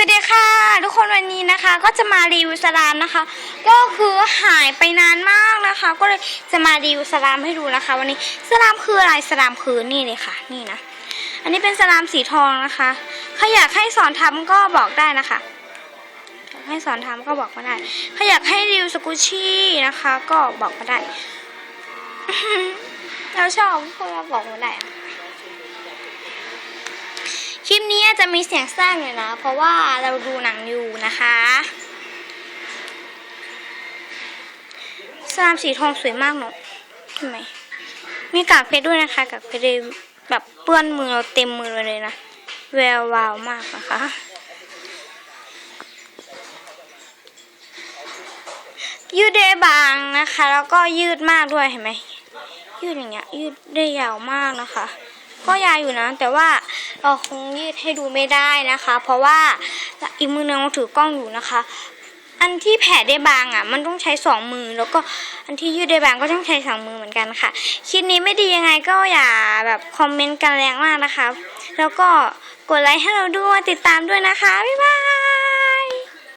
สวัสดีค่ะ ทุกคนวันนี้นะคะ ก็จะมารีวิวสลามนะคะ ก็คือหายไปนานมากนะคะ ก็เลยจะมารีวิวสลามให้ดูนะคะ วันนี้สลามคืออะไรสลามคือนี่เลยค่ะ นี่นะอันนี้เป็นสลามสีทองนะคะใครอยากให้สอนทำก็บอกได้นะคะอยากให้สอนทำก็บอกมาได้ใครอยากให้รีวิวสกุชชี่นะคะ ก็บอกมาได้เราชอบพวกเรบอกมาได้ คลิปนี้จะมีเสียงแทรกหน่อยนะ เพราะว่าเราดูหนังอยู่นะคะสลามสีทองสวยมากเนอะทำไมมีกากเพชรด้วยนะคะกากเพชรแบบเปื้อนมือเราเต็มมือเลยนะแวววาวมากนะคะยืดได้บางนะคะ แล้วก็ยืดมากด้วยเห็นไหมยืดอย่างเงี้ยยืดได้ยาวมากนะคะ ก็ยาวอยู่นะ แต่ว่าเราคงยืดให้ดูไม่ได้นะคะ เพราะว่าอีกมือนึงเราถือกล้องอยู่นะคะ อันที่แผ่ได้บางอะ มันต้องใช้สองมือแล้วก็อันที่ยืดได้บางก็ต้องใช้สองมือเหมือนกันค่ะคลิปนี้ไม่ดียังไงก็อย่าแบบคอมเมนต์กันแรงมากนะคะ แล้วก็กดไลค์ให้เราด้วยติดตามด้วยนะคะบ๊ายบาย